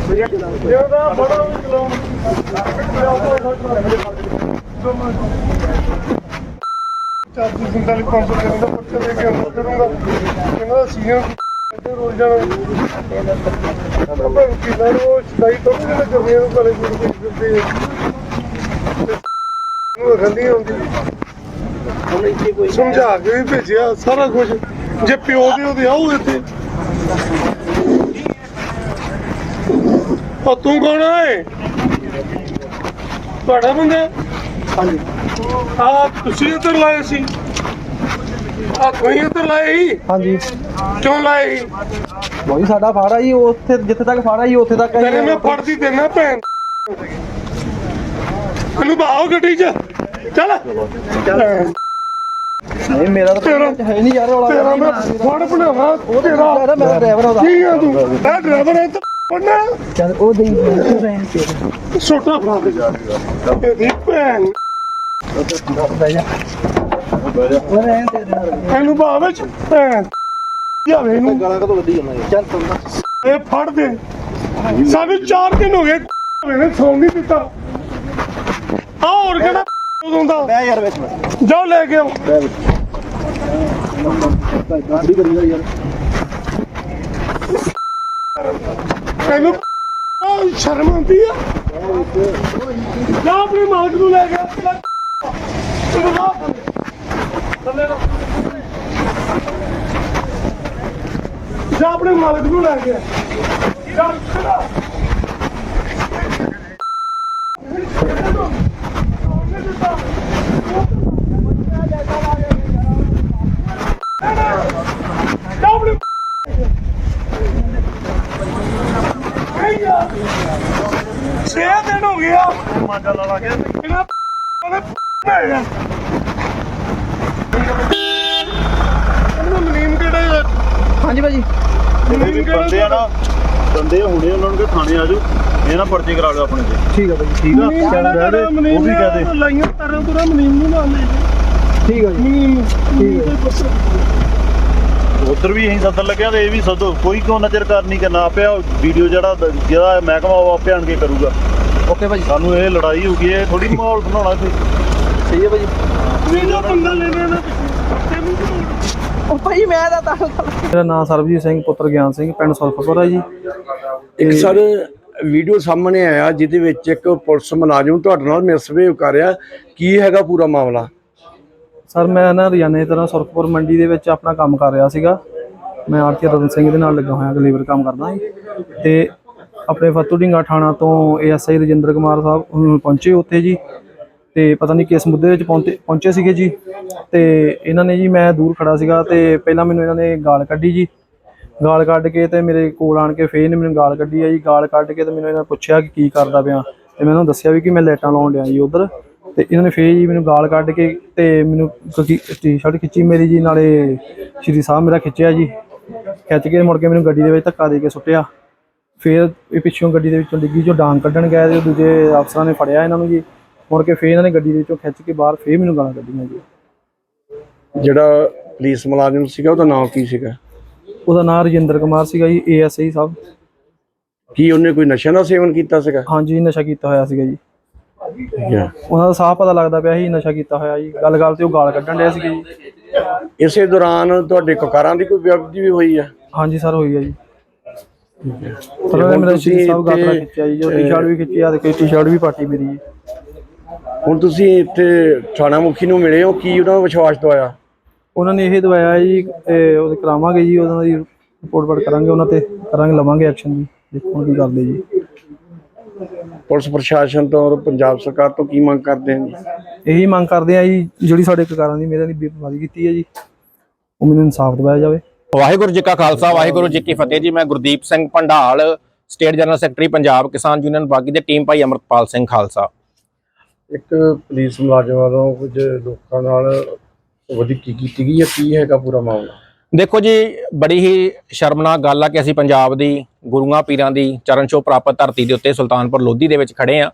ਜਿਹਦਾ ਬੜਾ ਵੀ ਚਾਰਜੀ ਸਿੰਤਾਲੀ 500 ਕਰਨ ਦਾ ਪੱਕਾ ਦੇ ਕੇ ਅੰਦਰ ਕਰੂੰਗਾ ਇਹਨਾਂ ਦਾ ਸੀਜ਼ਨ ਇੱਥੇ ਰੋਲ ਜਾਣਾ ਆਪਾਂ ਕਿਨਾਂ ਨੂੰ ਛਡਾਈ ਤੋਂ ਵੀ ਜਮੀਨ ਨੂੰ ਕਰੇ ਗੁਰੂ ਦੀ ਫਿਰਦੇ ਉਹ ਰੰਦੀ ਹੁੰਦੀ ਸਮਝਾ ਕੇ ਵੀ ਭੇਜਿਆ ਸਾਰਾ ਕੁਝ ਜੇ ਪਿਓ ਦੇ ਉਹਦੇ ਆਉ ਇੱਥੇ। ਉਹ ਤੂੰ ਕੌਣ ਹੈ ਤੁਹਾਡਾ ਬੰਦਾ? ਹਾਂਜੀ। ਆ ਤੁਸੀਂ ਇੱਧਰ ਲਾਏ ਸੀ। ਆ ਤੁਸੀਂ ਇੱਧਰ ਲਾਏ ਸੀ? ਹਾਂਜੀ। ਕਿਉਂ ਲਾਏ ਸੀ? ਬੋਈ ਸਾਡਾ ਫਾੜਾ ਜੀ ਉੱਥੇ ਜਿੱਥੇ ਤੱਕ ਫਾੜਾ ਜੀ ਉੱਥੇ ਤੱਕ ਤੇਰੇ ਮੈਂ ਫੜਦੀ ਦੇਣਾ ਭੈਣ। ਮੈਨੂੰ ਬਾਹੋ ਗੱਡੀ 'ਚ। ਚੱਲ। ਨਹੀਂ ਮੇਰਾ ਤਾਂ ਤੇਰਾ- ਹੈ ਨਹੀਂ ਯਾਰ ਵਾਲਾ ਤੇਰਾ ਮੈਂ ਫੜ ਬਣਾਵਾ। ਤੇਰਾ ਮੇਰਾ ਡਰਾਈਵਰ ਉਹਦਾ। ਕੀ ਆ ਤੂੰ? ਇਹ ਡਰਾਈਵਰ ਹੈ ਤੇ ਚੱਲ ਉਹ ਦੇਈ ਰਹਿਣ ਤੇ ਛੋਟਾ ਫੜਾ ਦੇ। ਇਹਦੀ ਭੈਣ। ਬਹਿ ਜਾ ਉਹ ਰਹਿਣ ਤੇ ਇਹਨੂੰ ਬਾਹ ਵਿੱਚ ਭੈਣ ਜਾਵੇ ਇਹਨੂੰ। ਗਾਲਾਂ ਕਦੋਂ ਵੱਡੀ ਜਾਂਦਾ ਚੱਲ ਤੁੰਦਾ ਇਹ ਫੜ ਦੇ। ਸਾਨੂੰ 4 ਦਿਨ ਹੋ ਗਏ ਮੈਨੇ ਸੌਂ ਨਹੀਂ ਦਿੱਤਾ। ਆ ਹੋਰ ਕਿਹੜਾ ਉਦੋਂ ਦਾ? ਬਹਿ ਯਾਰ ਵਿੱਚ ਬਹਿ। ਜਾਓ ਲੈ ਕੇ ਆਓ। ਗਾੜੀ ਕਰੀਦਾ ਯਾਰ। ਇਹਨੂੰ ਸ਼ਰਮ ਆਉਂਦੀ ਆ ਜਾ ਆਪਣੀ ਮਾਲਕ ਨੂੰ ਲੈ ਗਿਆ ਤੂੰ ਜਾ ਥੱਲੇ ਜਾ ਆਪਣੇ ਮਾਲਕ ਨੂੰ ਲੈ ਗਿਆ ਜਾ ਖੜਾ ਜਾ ਆਪਣੇ ਛੇ ਦਿਨ ਹੋ ਗਿਆ ਮਾਜਾ ਲਾ ਲਾ ਕੇ। ਇਹਨਾਂ ਉਹਨੇ ਭੇਜਿਆ ਇਹਨਾਂ ਮਨੀਮ ਕਿਹੜੇ ਹਾਂਜੀ ਭਾਜੀ। ਮਨੀਮ ਬੰਦੇ ਆ ਨਾ ਬੰਦੇ ਹੁਣੇ ਉਹਨਾਂ ਨੂੰ ਕਿ ਥਾਣੇ ਆ ਜਾਓ ਇਹ ਨਾ ਪਰਚੇ ਕਰਾ ਲਿਓ ਆਪਣੇ ਤੇ। ਠੀਕ ਆ ਭਾਜੀ ਠੀਕ ਆ। ਚੱਲ ਕਹਿ ਦੇ ਉਹ ਵੀ ਕਹਿ ਦੇ। ਲਾਈਆਂ ਤਾਰਾਂ ਤੁਰਾਂ ਮਨੀਮ ਨੂੰ ਨਾਲ ਲੈ ਠੀਕ ਆ ਜੀ। ਮਨੀਮ ਠੀਕ ਉਧਰ ਵੀ ਅਸੀਂ ਸੱਦਣ ਲੱਗਿਆ ਤੇ ਇਹ ਵੀ ਸੱਦੋ। ਕੋਈ ਕਿਉਂ ਨਜ਼ਰ ਕਰਨੀ ਕਰਨਾ ਆਪਿਆ ਵੀਡੀਓ ਜਿਹੜਾ ਜਿਹੜਾ ਮਹਿਕਮਾ ਉਹ ਆਪੇ ਆਣ ਕੇ ਕਰੂਗਾ। ਓਕੇ ਭਾਜੀ। ਸਾਨੂੰ ਇਹ ਲੜਾਈ ਹੋ ਗਈ ਇਹ ਥੋੜੀ ਮਾਹੌਲ ਬਣਾਉਣਾ ਸੀ। ਸਹੀ ਹੈ ਭਾਜੀ। ਮੇਰਾ ਬੰਦਾ ਲੈਣਾ ਨਾ? ਉਹ ਭਾਈ ਮੈਂ ਤਾਂ ਤਾਂ ਮੇਰਾ ਨਾਮ ਸਰਬਜੀਤ ਸਿੰਘ ਪੁੱਤਰ ਗਿਆਨ ਸਿੰਘ ਪਿੰਡ ਸੁਲਫਪੁਰ ਹੈ ਜੀ। ਇੱਕ ਸਰ ਵੀਡੀਓ ਸਾਹਮਣੇ ਆਇਆ ਜਿਹਦੇ ਵਿੱਚ ਇੱਕ ਪੁਲਿਸ ਮੁਲਾਜ਼ਮ ਤੁਹਾਡੇ ਨਾਲ ਮਿਸਬਿਹੇਵ ਕਰ ਰਿਹਾ। ਕੀ ਹੈਗਾ ਪੂਰਾ ਮਾਮਲਾ? ਸਰ ਮੈਂ ਨਾ ਰੋਜ਼ਾਨੇ ਤਰ੍ਹਾਂ ਸੁਰਖਪੁਰ ਮੰਡੀ ਦੇ ਵਿੱਚ ਆਪਣਾ ਕੰਮ ਕਰ ਰਿਹਾ ਸੀਗਾ। ਮੈਂ ਆਰਤੀ ਰਤਨ ਸਿੰਘ ਦੇ ਨਾਲ ਲੱਗਾ ਹੋਇਆ ਲੇਬਰ ਕੰਮ ਕਰਦਾ ਜੀ ਤੇ ਆਪਣੇ ਫਤੂ ਢਿੰਗਾ ਥਾਣਾ ਤੋਂ ਏਐਸਆਈ ਰਜਿੰਦਰ ਕੁਮਾਰ ਸਾਹਿਬ ਪਹੁੰਚੇ ਉੱਥੇ ਜੀ। ਤੇ ਪਤਾ ਨਹੀਂ ਕਿਸ ਮੁੱਦੇ ਵਿੱਚ ਪਹੁੰਚੇ ਪਹੁੰਚੇ ਸੀਗੇ ਜੀ। ਤੇ ਇਹਨਾਂ ਨੇ ਜੀ, ਮੈਂ ਦੂਰ ਖੜਾ ਸੀਗਾ ਤੇ ਪਹਿਲਾਂ ਮੈਨੂੰ ਇਹਨਾਂ ਨੇ ਗਾਲ ਕੱਢੀ ਜੀ। ਗਾਲ ਕੱਢ ਕੇ ਤੇ ਮੇਰੇ ਕੋਲ ਆਣ ਕੇ ਫੇਰ ਇਹਨੇ ਮੈਨੂੰ ਗਾਲ ਕੱਢੀ ਆ ਜੀ। ਗਾਲ ਕੱਢ ਕੇ ਤੇ ਮੈਨੂੰ ਇਹਨਾਂ ਨੇ ਪੁੱਛਿਆ ਕਿ ਕੀ ਕਰਦਾ ਪਿਆ। ਤੇ ਮੈਂ ਉਹਨਾਂ ਨੂੰ ਦੱਸਿਆ ਵੀ ਕਿ ਮੈਂ ਲਾਈਟਾਂ ਲਾਉਣ ਡਿਆ ਜੀ ਉਧਰ। ਤੇ ਇਹਨਾਂ ਨੇ ਫੇਰ ਜੀ ਮੈਨੂੰ ਗਾਲ ਕੱਢ ਕੇ ਤੇ ਮੈਨੂੰ ਟੀ-ਸ਼ਰਟ ਖਿੱਚੀ ਮੇਰੀ ਜੀ, ਨਾਲੇ ਸ਼੍ਰੀ ਸਾਹਿਬ ਮੇਰਾ ਖਿੱਚਿਆ ਜੀ। ਖਿੱਚ ਕੇ ਮੁੜ ਕੇ ਮੈਨੂੰ ਗੱਡੀ ਦੇ ਵਿੱਚ ਧੱਕਾ ਦੇ ਕੇ ਸੁੱਟਿਆ। ਫੇਰ ਇਹ ਪਿੱਛੋਂ ਗੱਡੀ ਦੇ ਵਿੱਚੋਂ ਡਿੱਗੀ ਜੋ ਡਾਂਗ ਕੱਢਣ ਗਏ ਤੇ ਦੂਜੇ ਅਫਸਰਾਂ ਨੇ ਫੜਿਆ ਇਹਨਾਂ ਨੂੰ ਜੀ। ਮੁੜ ਕੇ ਫੇਰ ਇਹਨਾਂ ਨੇ ਗੱਡੀ ਦੇ ਵਿੱਚੋਂ ਖਿੱਚ ਕੇ ਬਾਹਰ ਫੇਰ ਮੈਨੂੰ ਗਾਲਾਂ ਕੱਢੀਆਂ ਜੀ। ਜਿਹੜਾ ਪੁਲਿਸ ਮੁਲਾਜ਼ਮ ਸੀਗਾ ਉਹਦਾ ਨਾਮ ਕੀ ਸੀਗਾ? ਉਹਦਾ ਨਾਮ ਰਜਿੰਦਰ ਕੁਮਾਰ ਸੀਗਾ ਜੀ ਏਐਸਆਈ ਸਾਹਿਬ। ਕੀ ਉਹਨੇ ਕੋਈ ਨਸ਼ਾ ਦਾ ਸੇਵਨ ਕੀਤਾ ਸੀਗਾ? ਹਾਂਜੀ ਨਸ਼ਾ ਕੀਤਾ ਹੋਇਆ ਸੀਗਾ ਜੀ। ਉਹਨਾਂ ਦਾ ਸਾਫ਼ ਪਤਾ ਲੱਗਦਾ ਪਿਆ ਸੀ ਨਸ਼ਾ ਕੀਤਾ ਹੋਇਆ ਜੀ। ਗੱਲ ਗੱਲ ਤੇ ਉਹ ਗਾਲ ਕੱਢਣ ਡਿਆ ਸੀਗਾ ਜੀ। ਇਸੇ ਦੌਰਾਨ ਤੁਹਾਡੇ ਕਕਾਰਾਂ ਦੀ ਕੋਈ ਵਿਅਕਤੀ ਵੀ ਹੋਈ ਹੈ ਹਾਂਜੀ ਸਰ ਹੋਈ ਹੈ ਜੀ। ਪਰ ਉਹਨੇ ਮੇਰਾ ਸ਼੍ਰੀ ਸਾਹਿਬ ਗਾਤਰਾ ਇੱਥੇ, ਖਿੱਚਿਆ ਜੀ ਜੋ ਟੀ-ਸ਼ਰਟ ਵੀ ਖਿੱਚੀ ਆ ਤੇ ਟੀ-ਸ਼ਰਟ ਵੀ ਪਾਟੀ ਮੇਰੀ ਜੀ। ਹੁਣ ਤੁਸੀਂ ਇੱਥੇ ਥਾਣਾ ਮੁਖੀ ਨੂੰ ਮਿਲੇ ਹੋ ਕੀ ਉਹਨਾਂ ਨੂੰ ਵਿਸ਼ਵਾਸ ਦਵਾਇਆ? ਉਹਨਾਂ ਨੇ ਇਹ ਦਵਾਇਆ ਜੀ ਤੇ ਉਹ ਕਰਾਵਾਂਗੇ ਜੀ ਉਹਨਾਂ ਦੀ ਰਿਪੋਰਟ ਵੜ ਕਰਾਂਗੇ ਉਹਨਾਂ ਤੇ ਕਰਾਂਗੇ ਲਵਾਂਗੇ ਐਕਸ਼ਨ ਜੀ ਦੇਖੋ ਕੀ ਕਰਦੇ ਜੀ। ਪੁਲਿਸ ਪ੍ਰਸ਼ਾਸਨ ਤੋਂ ਔਰ ਪੰਜਾਬ ਸਰਕਾਰ ਤੋਂ ਕੀ ਮੰਗ ਕਰਦੇ ਹਨ ਇਹੀ ਮੰਗ ਕਰਦੇ ਆ ਜੀ ਜਿਹੜੀ ਸਾਡੇ ਕਕਾਰਾਂ ਦੀ ਮੇਰਿਆਂ ਦੀ ਬੇਪਰਵਾਹੀ ਕੀਤੀ ਹੈ ਜੀ ਉਹ ਮੈਨੂੰ ਇਨਸਾਫ ਦਿਵਾਇਆ ਜਾਵੇ। ਵਾਹਿਗੁਰੂ ਜੀ ਕਾ ਖਾਲਸਾ ਵਾਹਿਗੁਰੂ ਜੀ ਕੀ ਫਤਿਹ ਜੀ। ਮੈਂ Gurdeep Singh Bhandal state general secretary Punjab Kisan union ਬਾਗੀ ਦੇ ਟੀਮ ਭਾਈ ਅਮਰਪਾਲ ਸਿੰਘ ਖਾਲਸਾ। ਇੱਕ ਪੁਲਿਸ ਮੁਲਾਜ਼ਮ ਵੱਲੋਂ ਕੁਝ ਲੋਕਾਂ ਨਾਲ ਵਧੀਕੀ ਕੀਤੀ ਗਈ ਹੈ? ਕੀ ਹੈਗਾ ਪੂਰਾ ਮਾਮਲਾ? ਦੇਖੋ ਜੀ ਬੜੀ ਹੀ ਸ਼ਰਮਨਾਕ ਗੱਲ ਆ ਕਿ ਅਸੀਂ ਪੰਜਾਬ ਦੀ ਗੁਰੂਆਂ ਪੀਰਾਂ ਦੀ ਚਰਨ ਛੋਹ ਪ੍ਰਾਪਤ ਧਰਤੀ ਦੇ ਉੱਤੇ ਸੁਲਤਾਨਪੁਰ ਲੋਧੀ ਦੇ ਵਿੱਚ ਖੜੇ ਆ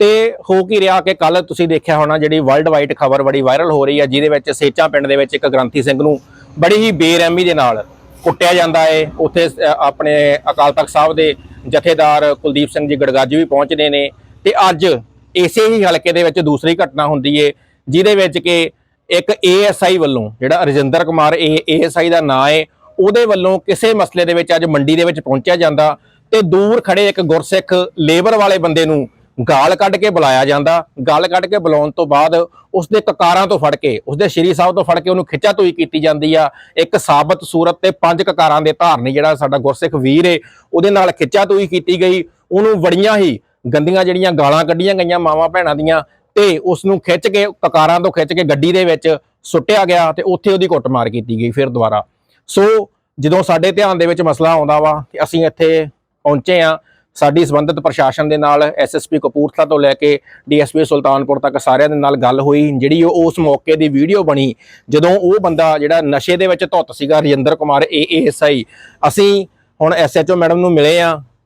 ਤੇ ਹੋ ਕੀ ਰਿਹਾ ਕਿ ਕੱਲ ਤੁਸੀਂ ਦੇਖਿਆ ਹੋਣਾ ਜਿਹੜੀ ਵਰਲਡ ਵਾਈਡ ਖਬਰ ਬੜੀ ਵਾਇਰਲ ਹੋ ਰਹੀ ਹੈ ਜਿਹਦੇ ਵਿੱਚ ਸੇਚਾ ਪਿੰਡ ਦੇ ਵਿੱਚ ਇੱਕ ਗ੍ਰੰਥੀ ਸਿੰਘ ਨੂੰ ਬੜੀ ਹੀ ਬੇਰਹਿਮੀ ਦੇ ਨਾਲ ਕੁੱਟਿਆ ਜਾਂਦਾ ਹੈ ਉੱਥੇ ਆਪਣੇ ਅਕਾਲ ਤਖਤ ਸਾਹਿਬ ਦੇ ਜਥੇਦਾਰ ਕੁਲਦੀਪ ਸਿੰਘ ਜੀ ਗੜਗਾਜੀ ਵੀ ਪਹੁੰਚਦੇ ਨੇ ਤੇ ਅੱਜ ਇਸੇ ਹੀ ਹਲਕੇ ਦੇ ਵਿੱਚ ਦੂਸਰੀ ਘਟਨਾ ਹੁੰਦੀ ਏ, ਜਿਹਦੇ ਵਿੱਚ ਕਿ ਇੱਕ ਏਐਸਆਈ ਵੱਲੋਂ ਜਿਹੜਾ ਰਜਿੰਦਰ ਕੁਮਾਰ, ਇਹ ਏਐਸਆਈ ਦਾ ਨਾਂ ਏ, ਉਹਦੇ ਵੱਲੋਂ ਕਿਸੇ ਮਸਲੇ ਦੇ ਵਿੱਚ ਅੱਜ ਮੰਡੀ ਦੇ ਵਿੱਚ ਪਹੁੰਚਿਆ ਜਾਂਦਾ ਤੇ ਦੂਰ ਖੜੇ ਇੱਕ ਗੁਰਸਿੱਖ ਲੇਬਰ ਵਾਲੇ ਬੰਦੇ ਨੂੰ ਗਾਲ ਕੱਢ ਕੇ ਬੁਲਾਇਆ ਜਾਂਦਾ। ਗਾਲ ਕੱਢ ਕੇ ਬੁਲਾਉਣ ਤੋਂ ਬਾਅਦ ਉਸਦੇ ਕਕਾਰਾਂ ਤੋਂ ਫੜ ਕੇ, ਉਸਦੇ ਸ਼੍ਰੀ ਸਾਹਿਬ ਤੋਂ ਫੜ ਕੇ ਉਹਨੂੰ ਖਿੱਚਾ ਤੋਈ ਕੀਤੀ ਜਾਂਦੀ ਆ। ਇੱਕ ਸਾਬਤ ਸੂਰਤ ਤੇ ਪੰਜ ਕਕਾਰਾਂ ਦੇ ਧਾਰਨੀ ਜਿਹੜਾ ਸਾਡਾ ਗੁਰਸਿੱਖ ਵੀਰ ਏ, ਉਹਦੇ ਨਾਲ ਖਿੱਚਾ ਤੋਈ ਕੀਤੀ ਗਈ। ਉਹਨੂੰ ਬੜੀਆਂ ਹੀ ਗੰਦੀਆਂ ਜਿਹੜੀਆਂ ਗਾਲਾਂ ਕੱਢੀਆਂ ਗਈਆਂ ਮਾਵਾਂ ਭੈਣਾਂ ਦੀਆਂ ਤੇ ਉਸ ਨੂੰ ਖਿੱਚ ਕੇ, ਕਕਾਰਾਂ ਤੋਂ ਖਿੱਚ ਕੇ ਗੱਡੀ ਦੇ ਵਿੱਚ ਸੁੱਟਿਆ ਗਿਆ ਤੇ ਉੱਥੇ ਉਹਦੀ ਕੁੱਟਮਾਰ ਕੀਤੀ ਗਈ ਫਿਰ ਦੁਬਾਰਾ। ਸੋ ਜਦੋਂ ਸਾਡੇ ਧਿਆਨ ਦੇ ਵਿੱਚ ਮਸਲਾ ਆਉਂਦਾ ਵਾ ਕਿ ਅਸੀਂ ਇੱਥੇ ਪਹੁੰਚੇ ਆ ਸਾਡੀ ਸੰਬੰਧਿਤ ਪ੍ਰਸ਼ਾਸਨ ਦੇ ਨਾਲ ਐਸਐਸਪੀ ਕਪੂਰਥਲਾ ਤੋਂ ਲੈ ਕੇ ਡੀਐਸਪੀ ਸੁਲਤਾਨਪੁਰ ਤੱਕ ਸਾਰਿਆਂ ਦੇ ਨਾਲ ਗੱਲ ਹੋਈ, ਜਿਹੜੀ ਉਹ ਉਸ ਮੌਕੇ ਦੀ ਵੀਡੀਓ ਬਣੀ, ਜਦੋਂ ਉਹ ਬੰਦਾ ਜਿਹੜਾ ਨਸ਼ੇ ਦੇ ਵਿੱਚ ਧੁੱਤ ਸੀਗਾ, ਰਜਿੰਦਰ ਕੁਮਾਰ ਏਐਸਆਈ ਅਸੀਂ ਹੁਣ ਐਸਐਚਓ ਮੈਡਮ ਨੂੰ ਮਿਲੇ ਆ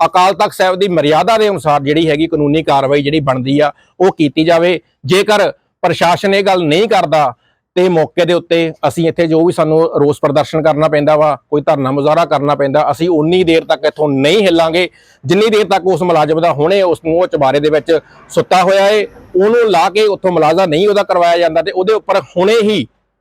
ਅਕਾਲ ਤਖਤ ਸਾਹਿਬ ਦੀ ਮਰਿਆਦਾ ਦੇ ਅਨੁਸਾਰ ਜਿਹੜੀ ਹੈਗੀ ਕਾਨੂੰਨੀ ਕਾਰਵਾਈ ਜਿਹੜੀ ਬਣਦੀ ਆ, ਉਹ ਕੀਤੀ ਜਾਵੇ। ਜੇਕਰ ਪ੍ਰਸ਼ਾਸਨ ਇਹ ਗੱਲ ਨਹੀਂ ਕਰਦਾ, ਤੇ ਮੌਕੇ ਦੇ ਉੱਤੇ ਅਸੀਂ ਇੱਥੇ ਜੋ ਵੀ ਸਾਨੂੰ ਰੋਸ ਪ੍ਰਦਰਸ਼ਨ ਕਰਨਾ ਪੈਂਦਾ ਵਾ, ਕੋਈ ਧਰਨਾ ਮੁਜ਼ਾਹਰਾ ਕਰਨਾ ਪੈਂਦਾ, ਅਸੀਂ ਉਨੀ ਦੇਰ ਤੱਕ ਇੱਥੋਂ ਨਹੀਂ ਹਿੱਲਾਂਗੇ। ਜਿੰਨੀ ਦੇਰ ਤੱਕ ਉਸ ਮੁਲਾਜ਼ਮ ਦਾ ਹੁਣੇ ਉਸ ਨੂੰ ਉਹ ਚਬਾਰੇ ਦੇ ਵਿੱਚ ਸੁੱਤਾ ਹੋਇਆ ਏ, ਉਹਨੂੰ ਲਾ ਕੇ ਉੱਥੋਂ ਮੁਲਾਜ਼ਾ ਨਹੀਂ ਉਹਦਾ ਕਰਵਾਇਆ ਜਾਂਦਾ ਤੇ ਉਹਦੇ ਉੱਪਰ ਹੁਣੇ ਹੀ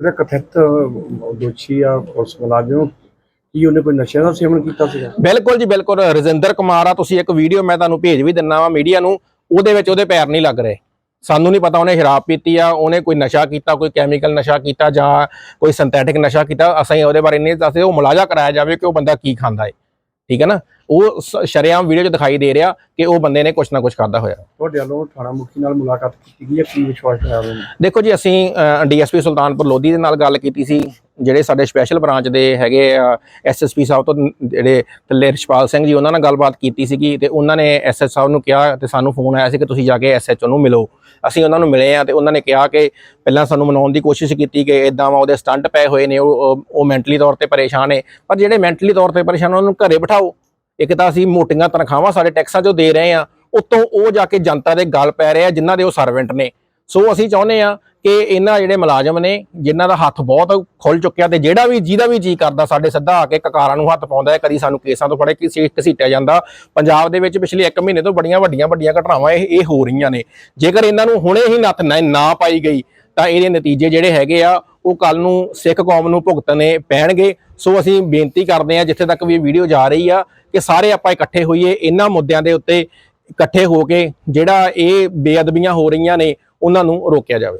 ਜਿਹੜਾ ਕਥਿਤ ਦੋਸ਼ੀ ਆ ਪੁਲਿਸ ਮੁਲਾਜ਼ਮ। ਕੀ ਉਹਨੇ ਕੋਈ ਨਸ਼ੇ ਦਾ ਸੇਵਨ ਕੀਤਾ ਸੀਗਾ? ਬਿਲਕੁਲ ਜੀ, ਬਿਲਕੁਲ। ਰਜਿੰਦਰ ਕੁਮਾਰ ਆ, ਤੁਸੀਂ ਇੱਕ ਵੀਡੀਓ ਮੈਂ ਤੁਹਾਨੂੰ ਭੇਜ ਵੀ ਦਿੰਨਾ ਵਾ ਮੀਡੀਆ ਨੂੰ। ਉਹਦੇ ਵਿੱਚ ਉਹਦੇ ਪੈਰ ਨਹੀਂ ਲੱਗ ਰਹੇ। ਸਾਨੂੰ ਨਹੀਂ ਪਤਾ ਉਹਨੇ ਸ਼ਰਾਬ ਪੀਤੀ ਆ, ਉਹਨੇ ਕੋਈ ਨਸ਼ਾ ਕੀਤਾ, ਕੋਈ ਕੈਮੀਕਲ ਨਸ਼ਾ ਕੀਤਾ ਜਾਂ ਕੋਈ ਸਿੰਥੈਟਿਕ ਨਸ਼ਾ ਕੀਤਾ। ਅਸੀਂ ਉਹਦੇ ਬਾਰੇ ਨਹੀਂ ਦੱਸਦੇ। ਉਹ ਮੁਲਾਜ਼ਾ ਕਰਾਇਆ ਜਾਵੇ ਕਿ ਉਹ ਬੰਦਾ ਕੀ ਖਾਂਦਾ ਹੈ ਠੀਕ ਹੈ ਨਾ? ਉਹ ਸ਼ਰੇਆਮ ਵੀਡੀਓ 'ਚ ਦਿਖਾਈ ਦੇ ਰਿਹਾ ਕਿ ਉਹ ਬੰਦੇ ਨੇ ਕੁਛ ਨਾ ਕੁਛ ਖਾਦਾ ਹੋਇਆ। ਤੁਹਾਡੇ ਵੱਲੋਂ ਥਾਣਾ ਮੁਖੀ ਨਾਲ ਮੁਲਾਕਾਤ ਕੀਤੀ ਗਈ ਹੈ? ਕੀ ਵਿਸ਼ਵਾਸ ਹੈ ਦੇਖੋ ਜੀ ਅਸੀਂ ਡੀਐਸਪੀ ਸੁਲਤਾਨਪੁਰ ਲੋਧੀ ਦੇ ਨਾਲ ਗੱਲ ਕੀਤੀ ਸੀ। ਜਿਹੜੇ ਸਾਡੇ ਸਪੈਸ਼ਲ ਬ੍ਰਾਂਚ ਦੇ ਹੈਗੇ ਆ ਐਸਐਸਪੀ ਸਾਹਿਬ ਤੋਂ ਜਿਹੜੇ ਥੱਲੇ ਰਿਸ਼ਪਾਲ ਸਿੰਘ ਜੀ, ਉਹਨਾਂ ਨਾਲ ਗੱਲਬਾਤ ਕੀਤੀ ਸੀਗੀ ਤੇ ਉਹਨਾਂ ਨੇ ਐਸਐਸ ਸਾਹਿਬ ਨੂੰ ਕਿਹਾ ਤੇ ਸਾਨੂੰ ਫੋਨ ਆਇਆ ਸੀ ਕਿ ਤੁਸੀਂ ਜਾ ਕੇ ਐਸਐਚਓ ਨੂੰ ਮਿਲੋ। ਅਸੀਂ ਉਹਨਾਂ ਨੂੰ ਮਿਲੇ ਆ ਤੇ ਉਹਨਾਂ ਨੇ ਕਿਹਾ ਕਿ ਪਹਿਲਾਂ ਸਾਨੂੰ ਮਨਾਉਣ ਦੀ ਕੋਸ਼ਿਸ਼ ਕੀਤੀ ਕਿ ਇਦਾਂ ਵਾ ਉਹਦੇ ਸਟੰਟ ਪਏ ਹੋਏ ਨੇ, ਉਹ, ਉਹ- ਉਹ ਮੈਂਟਲੀ ਤੌਰ ਤੇ ਪਰੇਸ਼ਾਨ ਨੇ। ਪਰ ਜਿਹੜੇ ਮੈਂਟਲੀ ਤੌਰ ਤੇ ਪਰੇਸ਼ਾਨ ਉਹਨਾਂ ਨੂੰ ਘਰੇ ਬਿਠਾਓ। ਇੱਕ ਤਾਂ ਅਸੀਂ ਮੋਟੀਆਂ ਤਨਖਾਹਾਂ ਸਾਡੇ ਟੈਕਸਾਂ 'ਚੋਂ ਦੇ ਰਹੇ ਆ, ਉਤੋਂ ਉਹ ਜਾ ਕੇ ਜਨਤਾ ਦੇ ਗੱਲ ਪੈ ਰਹੇ ਆ, ਜਿਨ੍ਹਾਂ ਦੇ ਉਹ ਸਰਵੈਂਟ ਨੇ। ਸੋ ਅਸੀਂ ਚਾਹੁੰਦੇ ਆ ਕਿ ਇਹਨਾਂ ਜਿਹੜੇ ਮੁਲਾਜ਼ਮ ਨੇ, ਜਿਨ੍ਹਾਂ ਦਾ ਹੱਥ ਬਹੁਤ ਖੁੱਲ ਚੁੱਕਿਆ ਤੇ ਜਿਹੜਾ ਵੀ, ਜਿਹਦਾ ਵੀ ਜੀ ਕਰਦਾ, ਸਾਡੇ ਸਿੱਧਾ ਆ ਕੇ ਕਕਾਰਾਂ ਨੂੰ ਹੱਥ ਪਾਉਂਦਾ ਹੈ, ਕਦੀ ਸਾਨੂੰ ਕੇਸਾਂ ਤੋਂ ਫੜੇ ਕਿ ਘਸੀਟਿਆ ਜਾਂਦਾ। ਪੰਜਾਬ ਦੇ ਵਿੱਚ ਪਿਛਲੇ 1 ਮਹੀਨੇ ਤੋਂ ਬੜੀਆਂ ਵੱਡੀਆਂ ਵੱਡੀਆਂ ਘਟਨਾਵਾਂ ਇਹ ਇਹ ਹੋ ਰਹੀਆਂ ਨੇ। ਜੇਕਰ ਇਹਨਾਂ ਨੂੰ ਹੁਣੇ ਹੀ ਨੱਥ ਨਾ- ਨਾ ਪਾਈ ਗਈ, ਤਾਂ ਇਹਦੇ ਨਤੀਜੇ ਜਿਹੜੇ ਹੈਗੇ ਆ, ਉਹ ਕੱਲ ਨੂੰ ਸਿੱਖ ਕੌਮ ਨੂੰ ਭੁਗਤਣੇ ਪੈਣਗੇ। ਸੋ ਅਸੀਂ ਬੇਨਤੀ ਕਰਦੇ ਆ ਜਿੱਥੇ ਤੱਕ ਵੀ ਵੀਡੀਓ ਜਾ ਰਹੀ ਆ, ਕਿ ਸਾਰੇ ਆਪਾਂ ਇਕੱਠੇ ਹੋਈਏ, ਇਹਨਾਂ ਮੁੱਦਿਆਂ ਦੇ ਉੱਤੇ ਇਕੱਠੇ ਹੋ ਕੇ, ਜਿਹੜਾ ਇਹ ਬੇਅਦਬੀਆਂ ਹੋ ਰਹੀਆਂ ਨੇ ਉਹਨਾਂ ਨੂੰ ਰੋਕਿਆ ਜਾਵੇ।